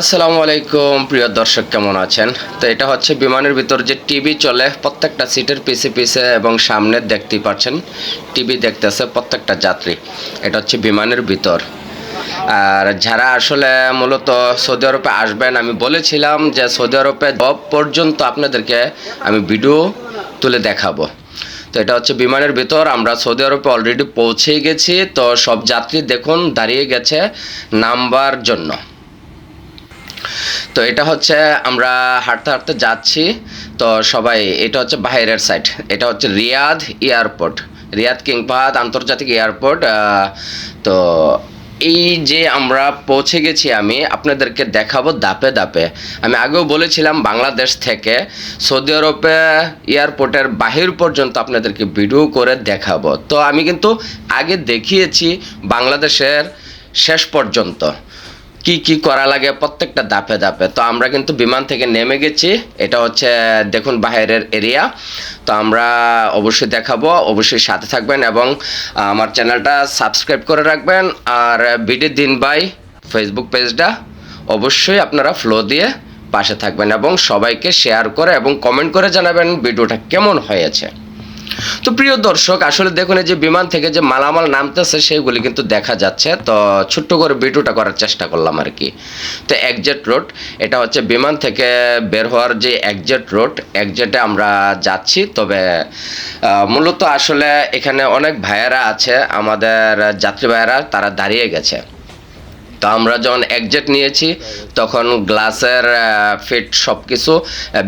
আসসালামু আলাইকুম, প্রিয় দর্শক কেমন আছেন? তো এটা হচ্ছে বিমানের ভিতর যে টিভি চলে, প্রত্যেকটা সিটের পিছে পিছে এবং সামনে দেখতেই পাচ্ছেন, টিভি দেখতেছে প্রত্যেকটা যাত্রী। এটা হচ্ছে বিমানের ভিতর। আর যারা আসলে মূলত সৌদি আরবে আসবেন, আমি বলেছিলাম যে সৌদি আরবে পর্যন্ত আপনাদেরকে আমি ভিডিও তুলে দেখাবো। তো এটা হচ্ছে বিমানের ভিতর, আমরা সৌদি আরবে অলরেডি পৌঁছে গেছি। তো সব যাত্রী দেখুন, দাঁড়িয়ে গেছে নাম্বার জন্য। তো এটা হচ্ছে আমরা হাঁটতে হাঁটতে যাচ্ছি। তো সবাই, এটা হচ্ছে বাইরের সাইড এটা হচ্ছে রিয়াদ এয়ারপোর্ট। রিয়াদ কিংবাদ আন্তর্জাতিক এয়ারপোর্ট তো এই যে আমরা পৌঁছে গেছি আমি, আপনাদেরকে দেখাবো দাপে দাপে আমি আগেও বলেছিলাম বাংলাদেশ থেকে সৌদি আরবে এয়ারপোর্টের বাহির পর্যন্ত আপনাদেরকে ভিডিও করে দেখাবো। তো আমি কিন্তু আগে দেখিয়েছি বাংলাদেশের শেষ পর্যন্ত। কি কি করা লাগে প্রত্যেকটা ধাপে ধাপে। তো আমরা কিন্তু বিমান থেকে নেমে গেছি। এটা হচ্ছে, দেখুন বাইরের এরিয়া। তো আমরা অবশ্যই দেখাবো, অবশ্যই সাথে থাকবেন এবং আমার চ্যানেলটা সাবস্ক্রাইব করে রাখবেন। আর বিডি দিন বাই ফেসবুক পেজটা অবশ্যই আপনারা ফ্লো দিয়ে পাশে থাকবেন এবং সবাইকে শেয়ার করে এবং কমেন্ট করে জানাবেন ভিডিওটা কেমন হয়েছে। তো প্রিয় দর্শক, আসলে দেখুন এই যে বিমান থেকে যে মালামাল নামতেছে, সেগুলি কিন্তু দেখা যাচ্ছে। তো ছোট্ট করে ভিডিওটা করার চেষ্টা করলাম আর কি। তো একজেট রোড, এটা হচ্ছে বিমান থেকে বের হওয়ার যে একজেট রোড, একজেটে আমরা যাচ্ছি। তবে মূলত আসলে এখানে অনেক ভাইয়েরা আছে, আমাদের যাত্রী ভাইয়েরা, তারা দাঁড়িয়ে গেছে। তো আমরা যখন একজেট নিয়েছি, তখন গ্লাসের ফিট সব কিছু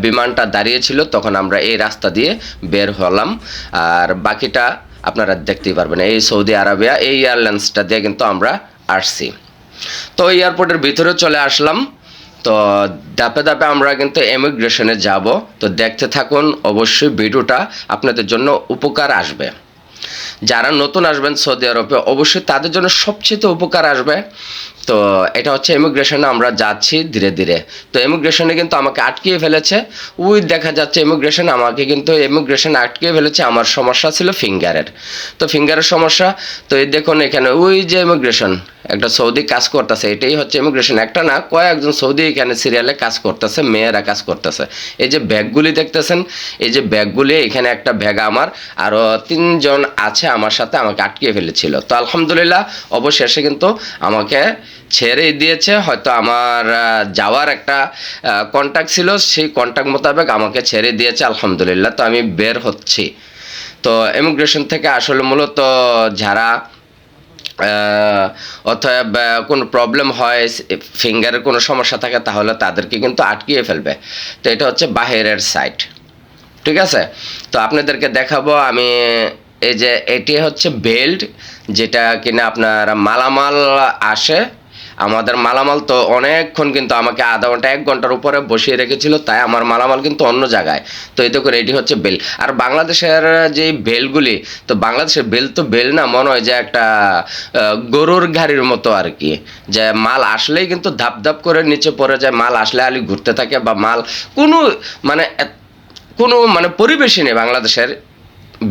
বিমানটা দাঁড়িয়েছিল, তখন আমরা এই রাস্তা দিয়ে বের হলাম। আর বাকিটা আপনারা দেখতেই পারবেন, এই সৌদি আরবিয়া, এই এয়ারলাইন্সটা দিয়ে কিন্তু আমরা আসছি। তো এয়ারপোর্টের ভিতরে চলে আসলাম। তো ধাপে ধাপে আমরা কিন্তু এমিগ্রেশনে যাব। তো দেখতে থাকুন, অবশ্যই ভিডিওটা আপনাদের জন্য উপকার আসবে। যারা নতুন আসবেন সৌদি আরবে, অবশ্যই তাদের জন্য সবচেয়ে উপকার আসবে। তো এটা হচ্ছে ইমিগ্রেশনে আমরা যাচ্ছি ধীরে ধীরে। তো ইমিগ্রেশনে কিন্তু আমাকে আটকিয়ে ফেলেছে। উই দেখা যাচ্ছে ইমিগ্রেশন আমাকে কিন্তু ইমিগ্রেশন আটকিয়ে ফেলেছে। আমার সমস্যা ছিল ফিঙ্গারের তো ফিঙ্গারের সমস্যা, তো এই দেখুন এখানে ওই যে ইমিগ্রেশন একটা সৌদি কাজ করতেছে, এটাই হচ্ছে ইমিগ্রেশন একটা না, কয়েকজন সৌদি এখানে সিরিয়ালে কাজ করতেছে, মেয়েরা কাজ করতেছে। এই যে ব্যাগগুলি দেখতেছেন, এই যে ব্যাগগুলি, এখানে একটা ব্যাগ আমার আরও তিনজন আছে আমার সাথে, আমাকে আটকিয়ে ফেলেছিল। তো আলহামদুলিল্লাহ, অবশেষে কিন্তু আমাকে ছেড়ে দিয়েছে। হয়তো আমার যাওয়ার একটা কন্ট্যাক্ট ছিল, সেই কন্ট্যাক্ট মোতাবেক আমাকে ছেড়ে দিয়েছে, আলহামদুলিল্লাহ। তো আমি বের হচ্ছি। তো ইমিগ্রেশন থেকে আসলে মূলত যারা অতএব কোনো প্রবলেম হয় ফিঙ্গারের কোনো সমস্যা থাকে, তাহলে তাদেরকে কিন্তু আটকিয়ে ফেলবে। তো এটা হচ্ছে বাহিরের সাইড ঠিক আছে? তো আপনাদেরকে দেখাবো, আমি এই যে এটি হচ্ছে বেল্ট যেটা কিনা আপনার মালামাল আসে। আমাদের মালামাল তো অনেকক্ষণ কিন্তু আমাকে আধা ঘণ্টা, এক ঘণ্টার উপরে বসিয়ে রেখেছিল, তাই আমার মালামাল কিন্তু অন্য জায়গায়। তো এতে করে এটি হচ্ছে বেল। আর বাংলাদেশের যে বেলগুলি, তো বাংলাদেশের বেল তো বেল না, মনে হয় যে একটা গরুর গাড়ির মতো আর কি। যে মাল আসলেই কিন্তু ধাপ ধাপ করে নিচে পড়ে যায়, মাল আসলে আলি ঘুরতে থাকে বা মাল কোনো মানে কোনো মানে পরিবেশই নেই বাংলাদেশের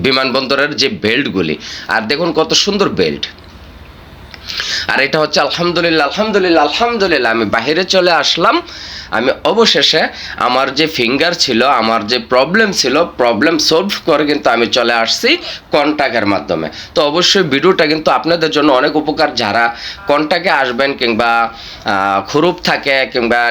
বিমানবন্দরের যে বেল্টগুলি। আর দেখুন কত সুন্দর বেল্ট। আর এটা হচ্ছে আলহামদুলিল্লাহ আলহামদুলিল্লাহ আলহামদুলিল্লাহ। আমি বাইরে চলে আসলাম। আমি অবশেষে আমার যে ফিঙ্গার ছিল, আমার যে প্রবলেম ছিল প্রবলেম সলভ করে কিন্তু আমি চলে আসছি কন্ট্যাক্টের মাধ্যমে। তো অবশ্যই ভিডিওটা কিন্তু আপনাদের জন্য অনেক উপকার। যারা কন্ট্যাক্টে আসবেন কিংবা খুরুপ থাকে কিংবা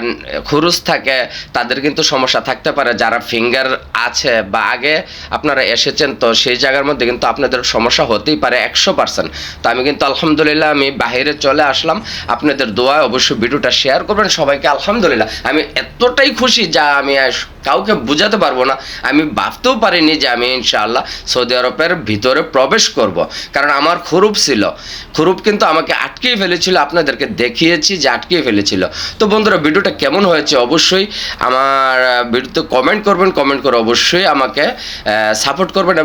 খুরুস থাকে, তাদের কিন্তু সমস্যা থাকতে পারে। যারা ফিঙ্গার আছে বা আগে আপনারা এসেছেন, তো সেই জায়গার মধ্যে কিন্তু আপনাদের সমস্যা হতেই পারে একশো পার্সেন্ট তো আমি কিন্তু আলহামদুলিল্লাহ আমি বাইরে চলে আসলাম। আপনাদের দোয়ায় অবশ্যই ভিডিওটা শেয়ার করবেন। সবাইকে আলহামদুলিল্লাহ। আমি এতটাই খুশি যা আমি কাউকে বোঝাতে পারব না। আমি ভাবতেও পারিনি যে আমি ইনশাআল্লাহ সৌদি আরবের ভিতরে প্রবেশ করব। কারণ আমার খুরুপ ছিল। খুরুপ কিন্তু আমাকে আটকিয়ে ফেলেছিল। আপনাদেরকে দেখিয়েছি যে আটকিয়ে ফেলেছিল। তো বন্ধুরা, ভিডিওটা কেমন হয়েছে অবশ্যই আমার ভিডিওতে কমেন্ট করবেন। কমেন্ট করে অবশ্যই আমাকে সাপোর্ট করবেন।